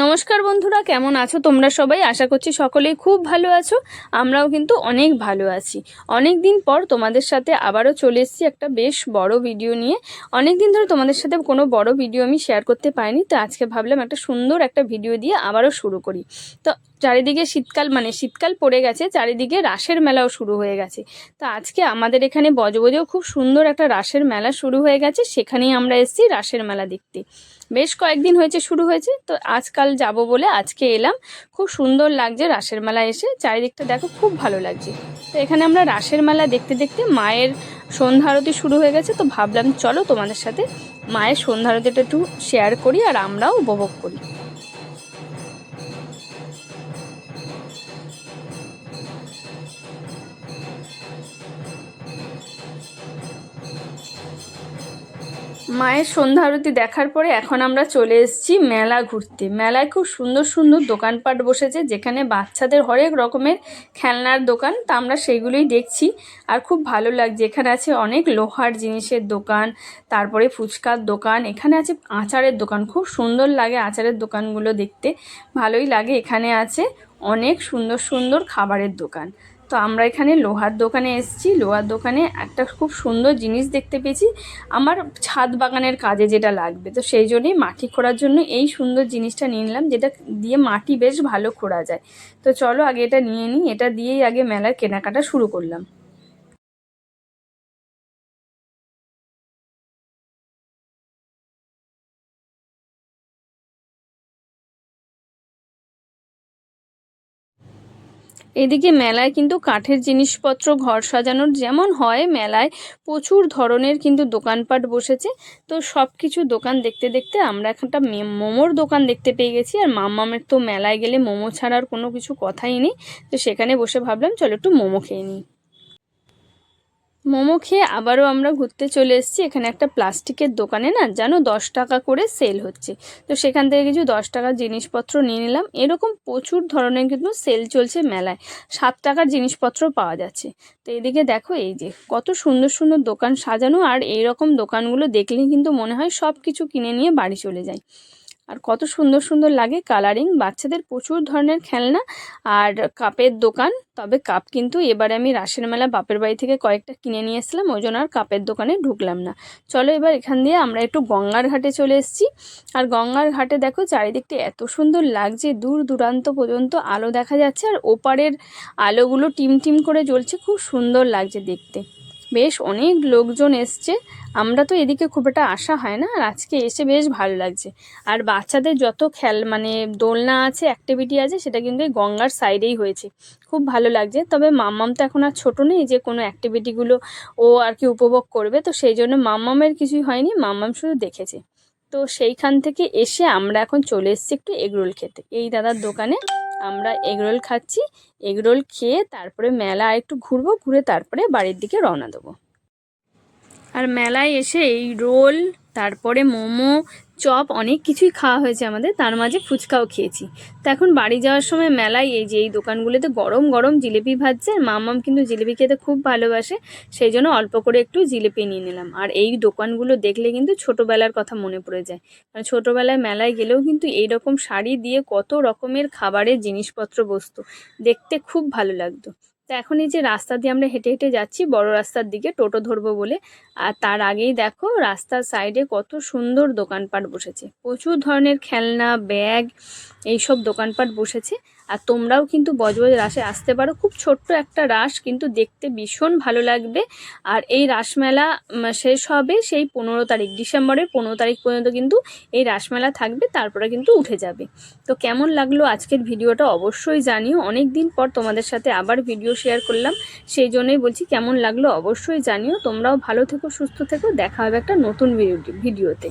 নমস্কার বন্ধুরা, কেমন আছো তোমরা সবাই? আশা করছি সকলেই খুব ভালো আছো, আমরাও কিন্তু অনেক ভালো আছি। অনেক দিন পর তোমাদের সাথে আবারও চলে এসেছি একটা বেশ বড় ভিডিও নিয়ে। অনেক দিন ধরে তোমাদের সাথে কোনো বড় ভিডিও আমি শেয়ার করতে পারিনি, তো আজকে ভাবলাম একটা সুন্দর একটা ভিডিও দিয়ে আবারও শুরু করি। তো চারিদিকে শীতকাল মানে শীতকাল পড়ে গেছে, চারিদিকে রাসের মেলাও শুরু হয়ে গেছে। তো আজকে আমাদের এখানে বজবজেও খুব সুন্দর একটা রাসের মেলা শুরু হয়ে গেছে, সেখানেই আমরা এসেছি রাসের মেলা দেখতে। বেশ কয়েকদিন হয়েছে, শুরু হয়েছে, তো আজকাল যাব বলে আজকে এলাম। খুব সুন্দর লাগছে রাসের মেলা এসে, চারিদিকটা দেখো খুব ভালো লাগছে। তো এখানে আমরা রাসের মেলা দেখতে দেখতে মায়ের সন্ধ্যা আরতি শুরু হয়ে গেছে, তো ভাবলাম চলো তোমাদের সাথে মায়ের সন্ধ্যা আরতিটা একটু শেয়ার করি আর আমরাও উপভোগ করি। মায়ের সন্ধ্যা আরতি দেখার পরে এখন আমরা চলে এসেছি মেলা ঘুরতে। মেলায় খুব সুন্দর সুন্দর দোকানপাট বসেছে, যেখানে বাচ্চাদের হরেক রকমের খেলনার দোকান, তা আমরা সেগুলোই দেখছি। আর খুব ভালো লাগছে, এখানে আছে অনেক লোহার জিনিসের দোকান, তারপরে ফুচকার দোকান, এখানে আছে আচারের দোকান, খুব সুন্দর লাগে আচারের দোকানগুলো দেখতে। ভালোই লাগে, এখানে আছে অনেক সুন্দর সুন্দর খাবারের দোকান। তো আমরা এখানে লোহার দোকানে এসেছি। লোহার দোকানে একটা খুব সুন্দর জিনিস দেখতে পেয়েছি। আমার ছাদ বাগানের কাজে যেটা লাগবে। তো সেই জন্যই মাটি খোঁড়ার জন্য এই সুন্দর জিনিসটা নিয়ে নিলাম, যেটা দিয়ে মাটি বেশ ভালো খোঁড়া যায়। তো চলো আগে এটা নিয়ে নিই। এটা দিয়েই আগে মেলার কেনাকাটা শুরু করলাম। এদিকে মেলায় কিন্তু কাঠের জিনিসপত্র ঘর সাজানোর যেমন হয়, মেলায় প্রচুর ধরনের কিন্তু দোকানপাট বসেছে। তো সব কিছু দোকান দেখতে দেখতে আমরা একটা মোমোর দোকান দেখতে পেয়ে গেছি। আর মাম্মামের তো মেলায় গেলে মোমো ছাড়ার কোনো কিছু কথাই নেই। তো সেখানে বসে ভাবলাম, চলো একটু মোমো খেয়ে নিই। মোমো খেয়ে আবারও আমরা ঘুরতে চলে এসেছি। এখানে একটা প্লাস্টিকের দোকানে না, জানো? দশ টাকা করে সেল হচ্ছে। তো সেখান থেকে কিছু দশ টাকার জিনিসপত্র নিয়ে নিলাম। এরকম প্রচুর ধরনের কিন্তু সেল চলছে মেলায়। সাত টাকার জিনিসপত্র পাওয়া যাচ্ছে। তো এদিকে দেখো, এই যে কত সুন্দর সুন্দর দোকান সাজানো। আর এই রকম দোকানগুলো দেখলেই কিন্তু মনে হয় সব কিছু কিনে নিয়ে বাড়ি চলে যায় আর কত সুন্দর সুন্দর লাগে কালারিং বাচ্চাদের প্রচুর ধরনের খেলনা আর কাপের দোকান। তবে কাপ কিন্তু এবারে আমি রাসের মেলা বাপের বাড়ি থেকে কয়েকটা কিনে নিয়ে এসেছিলাম, ওই জন্য আর কাপের দোকানে ঢুকলাম না। চলো এবার এখান দিয়ে আমরা একটু গঙ্গার ঘাটে চলে এসেছি। আর গঙ্গার ঘাটে দেখো চারিদিকটা এত সুন্দর লাগছে, দূর দূরান্ত পর্যন্ত আলো দেখা যাচ্ছে আর ওপারের আলোগুলো টিম টিম করে জ্বলছে, খুব সুন্দর লাগছে দেখতে। বেশ অনেক লোকজন এসছে। আমরা তো এদিকে খুব একটা আসা হয় না, আর আজকে এসে বেশ ভালো লাগছে। আর বাচ্চাদের যত খেল মানে দোলনা আছে অ্যাক্টিভিটি আছে, সেটা কিন্তু এই গঙ্গার সাইডেই হয়েছে। খুব ভালো লাগছে। তবে মাম্মাম তো এখন আর ছোটো নেই, যে কোনো অ্যাক্টিভিটিগুলো ও আর কি উপভোগ করবে। তো সেই জন্য মাম্মামের কিছুই হয়নি, মাম্মাম শুধু দেখেছে। তো সেইখান থেকে এসে আমরা এখন চলে এসেছি একটু এগরোল খেতে। এই দাদার দোকানে আমরা এগরোল খাচ্ছি। এগরোল খেয়ে তারপরে মেলা একটু ঘুরবো, ঘুরে তারপরে বাড়ির দিকে রওনা দেবো। আর মেলায় এসে এই রোল, তারপরে মোমো চপ অনেক কিছুই খাওয়া হয়েছে আমাদের, তার মাঝে ফুচকাও খেয়েছি। তো এখন বাড়ি যাওয়ার সময় মেলায় এই যে, এই দোকানগুলোতে গরম গরম জিলিপি ভাজছে, আর মামাম কিন্তু জিলিপি খেতে খুব ভালোবাসে, সেই জন্য অল্প করে একটু জিলিপি নিয়ে নিলাম। আর এই দোকানগুলো দেখলে কিন্তু ছোটোবেলার কথা মনে পড়ে যায়। মানে ছোটোবেলায় মেলায় গেলেও কিন্তু এই রকম শাড়ি দিয়ে কত রকমের খাবারের জিনিসপত্র বসতো, দেখতে খুব ভালো লাগতো। এখন এই যে রাস্তা দিয়ে আমরা হেঁটে হেঁটে যাচ্ছি, বড় রাস্তার দিকে টোটো ধরবো বলে। আর তার আগেই দেখো রাস্তার সাইডে কত সুন্দর দোকানপাট বসেছে। প্রচুর ধরনের খেলনা, ব্যাগ, এইসব দোকানপাট বসেছে। আর তোমরাও কিন্তু বজবজ রাসে আসতে পারো। খুব ছোট্ট একটা রাস কিন্তু দেখতে ভীষণ ভালো লাগবে। আর এই রাসমেলা শেষ হবে সেই পনেরো তারিখ, ডিসেম্বরের পনেরো তারিখ পর্যন্ত কিন্তু এই রাসমেলা থাকবে, তারপরে কিন্তু উঠে যাবে। তো কেমন লাগল আজকের ভিডিওটা অবশ্যই জানিও। অনেক দিন পর তোমাদের সাথে আবার ভিডিও শেয়ার করলাম, সেই জন্যই বলছি কেমন লাগল অবশ্যই জানিও। তোমরাও ভালো থেকো, সুস্থ থেকো। দেখা হবে একটা নতুন ভিডিও ভিডিওতে।